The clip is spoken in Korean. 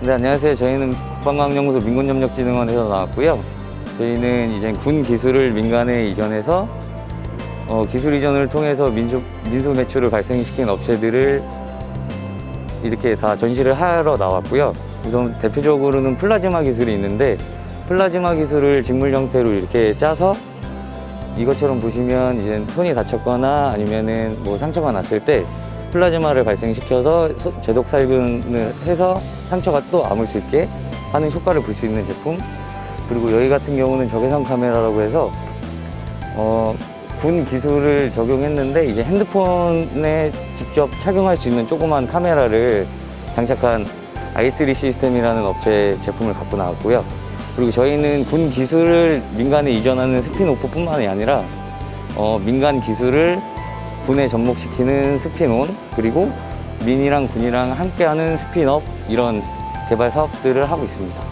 네, 안녕하세요. 저희는 국방과학연구소 민군협력진흥원에서 나왔고요. 저희는 이제 군 기술을 민간에 이전해서 어, 기술 이전을 통해서 민주, 민수 매출을 발생시킨 업체들을 이렇게 다 전시를 하러 나왔고요. 우선 대표적으로는 플라즈마 기술이 있는데 플라즈마 기술을 직물 형태로 이렇게 짜서 이것처럼 보시면 이제 손이 다쳤거나 아니면은 뭐 상처가 났을 때 플라즈마를 발생시켜서 소- 제독 살균을 해서 상처가 또 아물 수 있게 하는 효과를 볼 수 있는 제품 그리고 여기 같은 경우는 적외선 카메라라고 해서 어, 군 기술을 적용했는데 이제 핸드폰에 직접 착용할 수 있는 조그만 카메라를 장착한 i3 시스템이라는 업체 제품을 갖고 나왔고요. 그리고 저희는 군 기술을 민간에 이전하는 스피노프뿐만이 아니라 어, 민간 기술을 군에 접목시키는 스피논 그리고 민이랑 군이랑 함께하는 스피업 이런 개발 사업들을 하고 있습니다.